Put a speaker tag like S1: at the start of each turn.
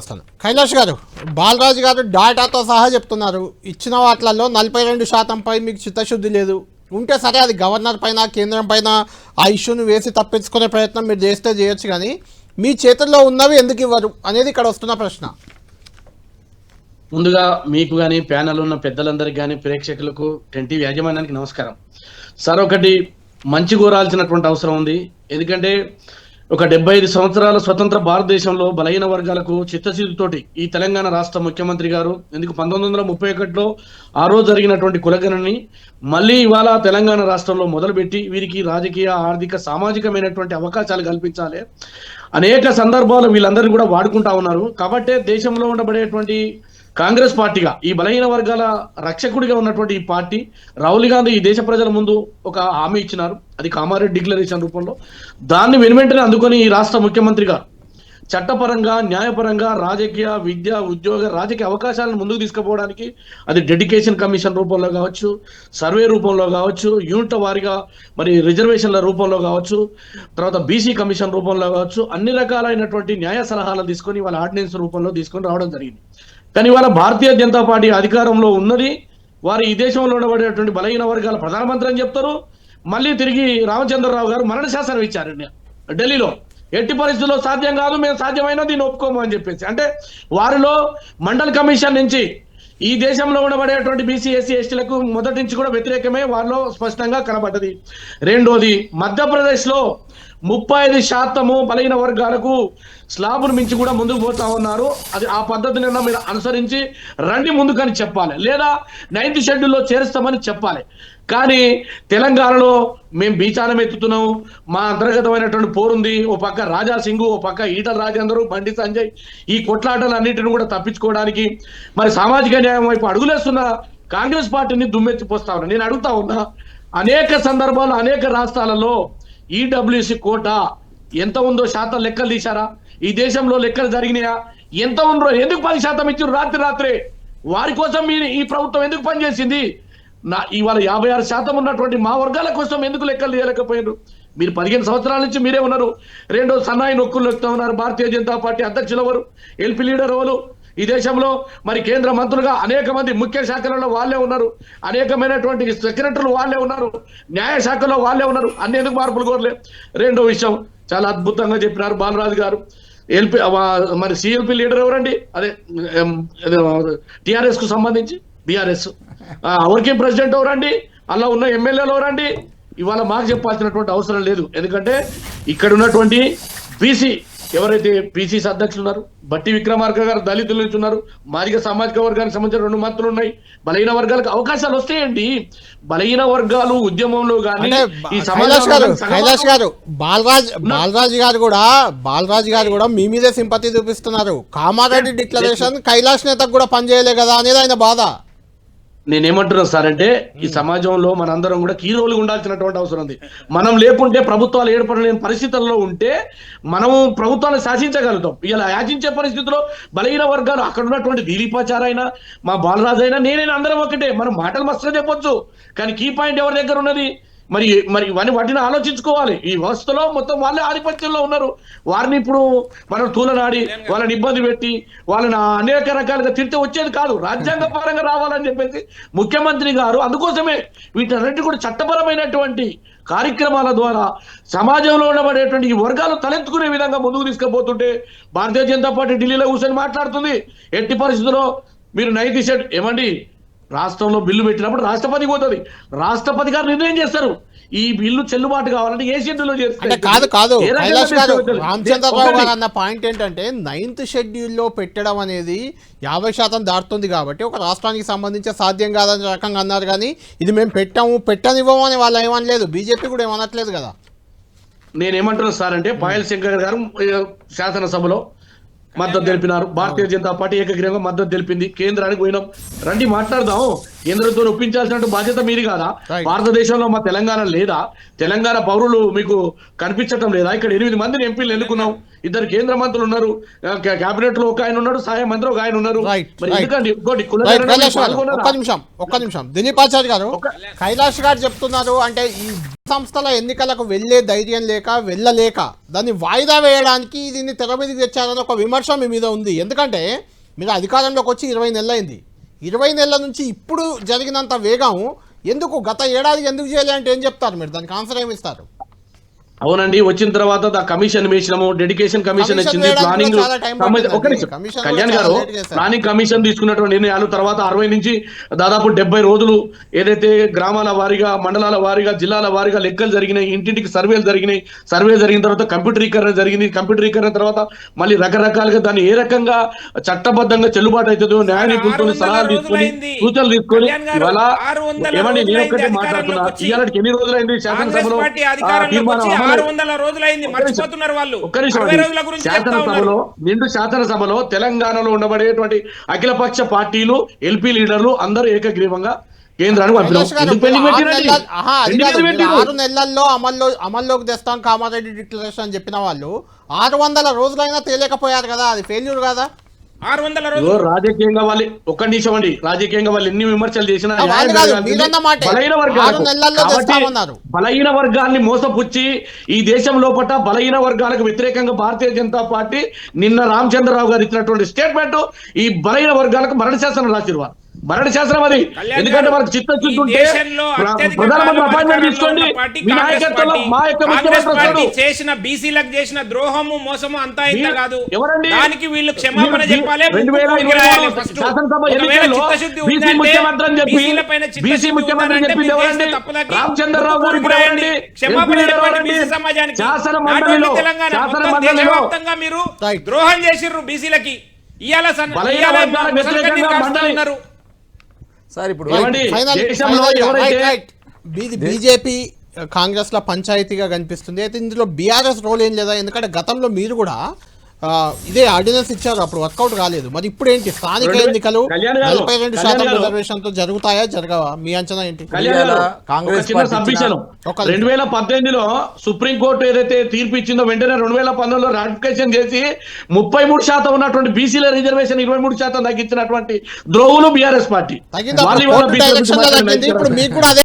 S1: వస్తాను. కైలాష్ గారు బాలరాజు గారు డాటాతో సహా చెప్తున్నారు. ఇచ్చిన వాటిలలో నలభై రెండు శాతంపై మీకు చిత్తశుద్ధి లేదు. ఉంటే సరే అది గవర్నర్ పైన కేంద్రం పైన ఆ ఇష్యూని వేసి తప్పించుకునే ప్రయత్నం మీరు చేస్తే చేయొచ్చు కానీ మీ చేతుల్లో ఉన్నవి ఎందుకు ఇవ్వరు అనేది ఇక్కడ వస్తున్న ప్రశ్న.
S2: ముందుగా మీకు కానీ ప్యానల్ ఉన్న పెద్దలందరికీ కానీ ప్రేక్షకులకు టెంటీ యాజమాన్యానికి నమస్కారం. సార్ ఒకటి మంచి కోరాల్సినటువంటి అవసరం ఉంది. ఎందుకంటే ఒక డెబ్బై ఐదు సంవత్సరాల స్వతంత్ర భారతదేశంలో బలహీన వర్గాలకు చిత్తశుద్ధితోటి ఈ తెలంగాణ రాష్ట్ర ముఖ్యమంత్రి గారు ఎందుకు పంతొమ్మిది వందల ముప్పై ఒకటిలో ఆ రోజు జరిగినటువంటి కులగణని మళ్ళీ ఇవాళ తెలంగాణ రాష్ట్రంలో మొదలుపెట్టి వీరికి రాజకీయ ఆర్థిక సామాజికమైనటువంటి అవకాశాలు కల్పించాలి. అనేక సందర్భాలు వీళ్ళందరూ కూడా వాడుకుంటా ఉన్నారు. కాబట్టే దేశంలో ఉండబడేటువంటి కాంగ్రెస్ పార్టీగా ఈ బలహీన వర్గాల రక్షకుడిగా ఉన్నటువంటి ఈ పార్టీ రాహుల్ గాంధీ ఈ దేశ ప్రజల ముందు ఒక హామీ ఇచ్చినారు. అది కామారెడ్డి డిక్లరేషన్ రూపంలో. దాన్ని వెనువెంటనే అందుకొని ఈ రాష్ట్ర ముఖ్యమంత్రి గారు చట్టపరంగా న్యాయపరంగా రాజకీయ విద్య ఉద్యోగ రాజకీయ అవకాశాలను ముందుకు తీసుకుపోవడానికి అది డెడికేషన్ కమిషన్ రూపంలో కావచ్చు సర్వే రూపంలో కావచ్చు యూనిట్ వారిగా మరి రిజర్వేషన్ల రూపంలో కావచ్చు తర్వాత బీసీ కమిషన్ రూపంలో కావచ్చు అన్ని రకాలైనటువంటి న్యాయ సలహాలు తీసుకొని వాళ్ళ ఆర్డినెన్స్ రూపంలో తీసుకొని రావడం జరిగింది. కానీ ఇవాళ భారతీయ జనతా పార్టీ అధికారంలో ఉన్నది. వారు ఈ దేశంలో ఉండబడేటువంటి బలహీన వర్గాల ప్రధానమంత్రి అని చెప్తారు. మళ్ళీ తిరిగి రామచంద్రరావు గారు మరణ శాసనం ఇచ్చారు ఢిల్లీలో. ఎట్టి పరిస్థితుల్లో సాధ్యం కాదు మేము సాధ్యమైన దీన్ని ఒప్పుకోము అని చెప్పేసి. అంటే వారిలో మండల్ కమిషన్ నుంచి ఈ దేశంలో ఉండబడేటువంటి బీసీ ఎస్సీ ఎస్టీలకు మొదటి నుంచి కూడా వ్యతిరేకమే వారిలో స్పష్టంగా కనబడ్డది. రెండోది మధ్యప్రదేశ్లో ముప్పై ఐదు శాతము బలహీన వర్గాలకు స్లాబును మించి కూడా ముందుకు పోతా ఉన్నారు. అది ఆ పద్ధతిని మీరు అనుసరించి రండి ముందుకని చెప్పాలి. లేదా నైన్త్ షెడ్యూల్లో చేరుస్తామని చెప్పాలి. కానీ తెలంగాణలో మేము బీచానం ఎత్తుతున్నాం. మా అంతర్గతమైనటువంటి పోరుంది. ఓ పక్క రాజా సింగు ఓ పక్క ఈటల రాజేందర్ బండి సంజయ్ ఈ కొట్లాటలు అన్నింటిని కూడా తప్పించుకోవడానికి మరి సామాజిక న్యాయం వైపు అడుగులేస్తున్న కాంగ్రెస్ పార్టీని దుమ్మెత్తిపోస్తా ఉన్నా. నేను అడుగుతా ఉన్నా అనేక సందర్భాల్లో అనేక రాష్ట్రాలలో ఈడబ్ల్యూసి కోటా ఎంత ఉందో శాతం లెక్కలు తీశారా? ఈ దేశంలో లెక్కలు జరిగినాయా? ఎంత ఉందో ఎందుకు పది శాతం ఇచ్చారు రాత్రి రాత్రే? వారి కోసం మీరు ఈ ప్రభుత్వం ఎందుకు పనిచేసింది? నా ఇవాళ యాభై ఆరు శాతం ఉన్నటువంటి మా వర్గాల కోసం ఎందుకు లెక్కలు తీయలేకపోయారు మీరు పదిహేను సంవత్సరాల నుంచి మీరే ఉన్నారు. రెండో సన్నాయి నొక్కులు వస్తూ ఉన్నారు. భారతీయ జనతా పార్టీ అధ్యక్షులు ఎవరు ఎల్పీ లీడర్ ఎవరు? ఈ దేశంలో మరి కేంద్ర మంత్రులుగా అనేక మంది ముఖ్య శాఖలలో వాళ్ళే ఉన్నారు. అనేకమైనటువంటి సెక్రటరీలు వాళ్ళే ఉన్నారు. న్యాయ శాఖలో వాళ్ళే ఉన్నారు. అన్ని ఎందుకు మార్పులు కోరలే? రెండో విషయం చాలా అద్భుతంగా చెప్పినారు బాలరాజు గారు. ఎల్పి మరి సిఎల్పి లీడర్ ఎవరండి? అదే టిఆర్ఎస్కు సంబంధించి? బీఆర్ఎస్. వర్కింగ్ ప్రెసిడెంట్ ఎవరండి? అలా ఉన్న ఎమ్మెల్యేలు ఎవరండి? ఇవాళ మాకు చెప్పాల్సినటువంటి అవసరం లేదు. ఎందుకంటే ఇక్కడ ఉన్నటువంటి బీసీ ఎవరైతే పీసీసీ అధ్యక్షులు ఉన్నారు బట్టి విక్రమార్క గారు దళితుల నుంచి ఉన్నారు మాదిగ సామాజిక వర్గానికి సంబంధించిన రెండు మంత్రులు ఉన్నాయి. బలహీన వర్గాలకు అవకాశాలు వస్తాయండి. బలహీన వర్గాలు ఉద్యమంలో కానీ ఈ
S1: కైలాష్ గారు
S2: సమాజంలో
S1: కైలాష్ గారు బాలరాజ్ బాలరాజ్ గారు కూడా బాలరాజ్ గారు కూడా మీ మీదే సింపతి చూపిస్తున్నారు. కామారెడ్డి డిక్లరేషన్ కైలాష్ నేతకు కూడా పనిచేయలే కదా అనేది ఆయన బాధ.
S2: నేనేమంటున్నా సార్ అంటే ఈ సమాజంలో మనందరం కూడా కీ ఉండాల్సినటువంటి అవసరం ఉంది. మనం లేకుంటే ప్రభుత్వాలు ఏర్పడలేని పరిస్థితుల్లో ఉంటే మనము ప్రభుత్వాన్ని శాసించగలుగుతాం. ఇలా యాచించే పరిస్థితిలో బలహీన వర్గాలు అక్కడ ఉన్నటువంటి దిలీపాచారైనా మా బాలరాజు అయినా నేనైనా అందరం ఒకటే. మనం మాటలు మస్తుగా చెప్పొచ్చు కానీ కీ పాయింట్ ఎవరి దగ్గర ఉన్నది? మరి మరి ఇవన్నీ వాటిని ఆలోచించుకోవాలి. ఈ వ్యవస్థలో మొత్తం వాళ్ళే ఆధిపత్యంలో ఉన్నారు. వారిని ఇప్పుడు మనం తూలనాడి వాళ్ళని ఇబ్బంది పెట్టి వాళ్ళని అనేక రకాలుగా తిరిగి వచ్చేది కాదు. రాజ్యాంగ పరంగా రావాలని చెప్పేసి ముఖ్యమంత్రి గారు అందుకోసమే వీటన్నిటి కూడా చట్టపరమైనటువంటి కార్యక్రమాల ద్వారా సమాజంలో ఉండబడేటువంటి ఈ వర్గాలు తలెత్తుకునే విధంగా ముందుకు తీసుకుపోతుంటే భారతీయ జనతా పార్టీ ఢిల్లీలో కూర్చొని మాట్లాడుతుంది. ఎట్టి పరిస్థితుల్లో మీరు నైతి షెడ్ ఏమండి? రాష్ట్రంలో బిల్లు పెట్టినప్పుడు రాష్ట్రపతి పోతుంది. రాష్ట్రపతి గారు నిర్ణయం చేస్తారు. ఈ బిల్లు చెల్లుబాటు కావాలంటే ఏ షెడ్యూల్లో
S1: అంటే కాదు కాదు? రామచంద్రరావు. గారు అన్న పాయింట్ ఏంటంటే నైన్త్ షెడ్యూల్లో పెట్టడం అనేది యాభై శాతం దాటుతుంది కాబట్టి ఒక రాష్ట్రానికి సంబంధించి సాధ్యం కాదని రకంగా అన్నారు కానీ ఇది మేము పెట్టాము పెట్టనివ్వము అని వాళ్ళు ఏమనలేదు. బీజేపీ కూడా ఏమనట్లేదు కదా.
S2: నేనేమంటున్నా సార్ అంటే పాయల్ శంకర్ గారు శాసనసభలో మద్దతు తెలిపినారు. భారతీయ జనతా పార్టీ ఏకగ్రీవంగా మద్దతు తెలిపింది. కేంద్రానికి పోయినాం. రండి మాట్లాడదాం. కేంద్రంతో ఒప్పించాల్సిన బాధ్యత మీది కాదా. భారతదేశంలో మా తెలంగాణ లేదా? తెలంగాణ పౌరులు మీకు కనిపించటం లేదా? ఇక్కడ ఎనిమిది మందిని ఎంపీలు ఎన్నుకున్నాం. ఇద్దరు కేంద్ర మంత్రులు ఉన్నారు. కేబినెట్లో ఒక ఆయన ఉన్నాడు సహాయ మంత్రి ఒక ఆయన ఉన్నారు?
S1: ఒక్క నిమిషం ఒక్క నిమిషం. దిలీప్ ఆచార్య గారు కైలాష్ గారు చెప్తున్నారు అంటే ఈ సంస్థల ఎన్నికలకు వెళ్ళే ధైర్యం లేక వెళ్ళలేక దాన్ని వాయిదా వేయడానికి దీన్ని తెర మీదకి తెచ్చారని ఒక విమర్శ మీ మీద ఉంది. ఎందుకంటే మీరు అధికారంలోకి వచ్చి ఇరవై నెలలైంది. ఇరవై నెలల నుంచి ఇప్పుడు జరిగినంత వేగం ఎందుకు గత ఏడాది ఎందుకు చేయలే అంటే ఏం చెప్తారు మీరు? దానికి ఆన్సర్ ఏమి ఇస్తారు?
S2: అవునండి వచ్చిన తర్వాత దా కమిషన్ వేసినాము డెడికేషన్ కమిషన్ వచ్చింది ప్లానింగ్ నిమిషం
S1: కమిషన్
S2: కళ్యాణ్ గారు. ప్లానింగ్ కమిషన్ తీసుకున్నటువంటి నిర్ణయాలు తర్వాత అరవై నుంచి దాదాపు డెబ్బై రోజులు ఏదైతే గ్రామాల వారీగా మండలాల వారీగా జిల్లాల వారీగా లెక్కలు జరిగినాయి ఇంటింటికి సర్వేలు జరిగినాయి సర్వే జరిగిన తర్వాత కంప్యూటరీకరణ జరిగింది కంప్యూటరీకరణ తర్వాత మళ్ళీ రకరకాలుగా దాన్ని ఏ రకంగా చట్టబద్ధంగా చెల్లుబాటు అవుతుందో న్యాయ నిపుణులతో
S3: 600
S2: సలహాలు తీసుకొని. సూచనలు తీసుకొని ఇవాళ
S3: 600
S2: ఏమండి నేను ఒక్కటే మాట్లాడుతున్నా. ఇవాళకి ఎన్ని రోజులైంది శాసనసభలో
S3: పార్టీ
S2: ఆ,
S3: అధికారంలోకి
S2: తీర్మానం
S3: ఆరు వందల రోజులైంది. మర్చిపోతున్నారు వాళ్ళు. రోజుల గురించి
S2: శాసనసభలో నిండు శాసనసభలో తెలంగాణలో ఉండబడేటువంటి అఖిలపక్ష పార్టీలు ఎల్పీ లీడర్లు అందరూ ఏకగ్రీవంగా?
S1: ఆరు నెలల్లో అమల్లో అమల్లోకి తెస్తాం కామారెడ్డి డిక్లరేషన్ అని చెప్పిన వాళ్ళు ఆరు వందల రోజులైనా తేలేకపోయారు కదా అది ఫెయిల్యూర్ కదా
S3: ఆరు వందల
S2: ఇదిగో
S3: రోజులు
S2: రాజకీయంగా వాళ్ళు ఒక్క నిమిషం అండి. రాజకీయంగా వాళ్ళు ఎన్ని విమర్శలు చేసినా. బలహీన
S1: తెస్తామన్నారు.
S2: బలహీన వర్గాల్ని మోసపుచ్చి ఈ దేశం లోపల బలహీన వర్గాలకు వ్యతిరేకంగా భారతీయ జనతా పార్టీ నిన్న రామచంద్రరావు గారు ఇచ్చినటువంటి స్టేట్మెంట్ ఈ బలహీన వర్గాలకు మరణ శాసనం రాసిరు వారు మరణ శాసనం అది ఎందుకంటే మనకు చిత్తశుద్ధి ఉంటే ప్రధానమంత్రి అపాయింట్మెంట్ తీసుకోండి నాయకత్వంలో. మా యొక్క ముఖ్యమంత్రి.
S3: చేసిన బీసీలకు చేసిన ద్రోహము మోసము అంతా ఇంత కాదు
S2: ఎవరండి?
S3: దానికి వీళ్ళు క్షమాపణ చెప్పాలి.
S2: శాసనసభ ముఖ్యమంత్రి అని చెప్పి బీసీ ముఖ్యమంత్రి చెప్పింది
S3: మీరు
S2: ఎవరండి రామచంద్రరావు గారు ఇప్పుడు ఎవరండి.
S3: క్షమాపణ చెప్పండి సమాజానికి
S2: శాసన మండలిలో శాసన మండలిలో
S3: మీరు. ద్రోహం చేసిర్రు బీసీలకి ఇవాళ ఇవాళ ఉన్నారు
S4: సార్ ఇప్పుడు?
S1: ఫైనల్ బీజేపీ కాంగ్రెస్లో పంచాయతీగా కనిపిస్తుంది. అయితే ఇందులో బీఆర్ఎస్ రోల్ ఏం లేదా? ఎందుకంటే గతంలో మీరు కూడా ఇదే ఆర్డినెన్స్ ఇచ్చారు. అప్పుడు వర్కౌట్ కాలేదు. మరి ఇప్పుడు ఏంటి? స్థానిక
S2: రెండు-
S1: ఎన్నికలు నలభై రెండు శాతం. రిజర్వేషన్తో జరుగుతాయా? జరగవా? మీ అంచనా ఏంటి?
S4: కాంగ్రెస్.
S2: రెండు వేల పద్దెనిమిదిలో సుప్రీంకోర్టు ఏదైతే తీర్పు ఇచ్చిందో వెంటనే రెండు వేల పంతొమ్మిదిలో రాటిఫికేషన్ చేసి ముప్పై మూడు శాతం ఉన్నటువంటి బీసీల రిజర్వేషన్ ఇరవై మూడు శాతం తగ్గించినటువంటి ద్రోవులు బీఆర్ఎస్ పార్టీ.